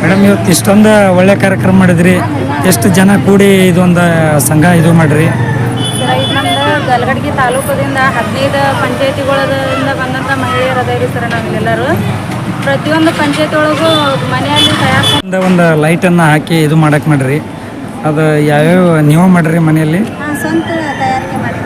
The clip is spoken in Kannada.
ಮೇಡಮ್ ಇವತ್ತು ಇಷ್ಟೊಂದು ಒಳ್ಳೆ ಕಾರ್ಯಕ್ರಮ ಮಾಡಿದ್ರಿ. ಎಷ್ಟು ಜನ ಕೂಡಿ ಇದೊಂದು ಸಂಘ ಇದು ಮಾಡ್ರಿ? ಗಲಗಡ್ಗಿ ತಾಲೂಕದಿಂದ ಹದಿನೈದು ಪಂಚಾಯತಿಗಳಿಂದ ಬಂದಂಥ ಮಹಿಳೆಯರು ಅದಾವ್ರಿ ಸರ್ ನಾವಿಲ್ಲೆಲ್ಲರೂ ಪ್ರತಿಯೊಂದು ಪಂಚಾಯತಿ ಒಳಗೂ ಮನೆಯಲ್ಲಿ ತಯಾರಿಸಿದ ಒಂದು ಲೈಟನ್ನು ಹಾಕಿ ಇದು ಮಾಡಕ್ಕೆ ಮಾಡ್ರಿ. ಅದು ಯಾವ್ಯಾವ ನೀವು ಮಾಡ್ರಿ ಮನೆಯಲ್ಲಿ? ಸ್ವಂತ ತಯಾರಿಕೆ ಸ್ವಸಹಾಯ